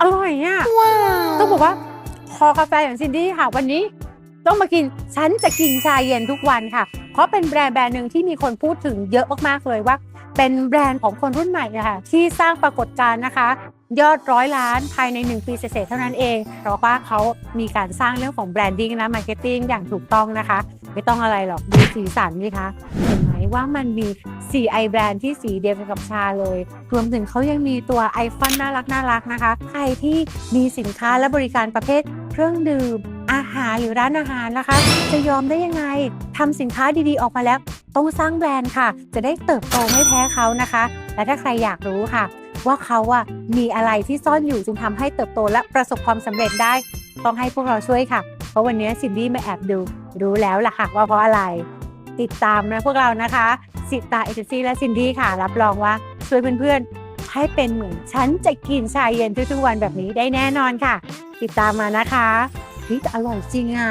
อร่อยอะต้องบอกว่าคอกาแฟอย่างซินดี้ค่ะวันนี้ ต้องมากินฉันจะกินชาเย็นทุกวันค่ะ เพราะเป็นแบรนด์แบรนด์หนึ่งที่มีคนพูดถึงเยอะมากๆเลยว่า เป็นแบรนด์ของคนรุ่นใหม่นะคะที่สร้างปรากฏการณ์นะคะยอดร้อยล้านภายใน 1 ปีเศษๆเท่านั้นเองเพราะว่าเขามีการสร้างเรื่องของแบรนดิ้งและมาร์เก็ตติ้งอย่างถูกต้องนะคะ ไม่ต้องอะไรหรอกดูสีสันนี่คะเห็นไหม ว่ามันมีสีไอแบรนด์ที่สีเดียวกันกับชาเลย รวมถึงเขายังมีตัวไอฟอนน่ารักน่ารักนะคะ ใครที่มีสินค้าและบริการประเภทเครื่องดื่ม อาหารหรือร้านอาหารนะคะ จะยอมได้ยังไงทำสินค้าดีๆออกมาแล้ว ต้องสร้างแบรนด์ค่ะ จะได้เติบโตไม่แพ้เขานะคะ และถ้าใครอยากรู้ค่ะ ว่าเขาอะมีอะไรที่ซ่อนอยู่จึงทำให้เติบโตและประสบความสำเร็จได้ ต้องให้พวกเราช่วยค่ะ เพราะวันนี้ซินดี้มาแอบดูรู้แล้วล่ะค่ะว่าเพราะอะไร ติดตามนะพวกเรานะคะสิตาเอเจนซี่และซินดี้ค่ะ รับรองว่าช่วยเพื่อนๆ ให้เป็นเหมือนฉันจะกินชายเย็นทุกๆวันแบบนี้ได้แน่นอนค่ะ ติดตามมานะคะนี่อร่อยจริงอะ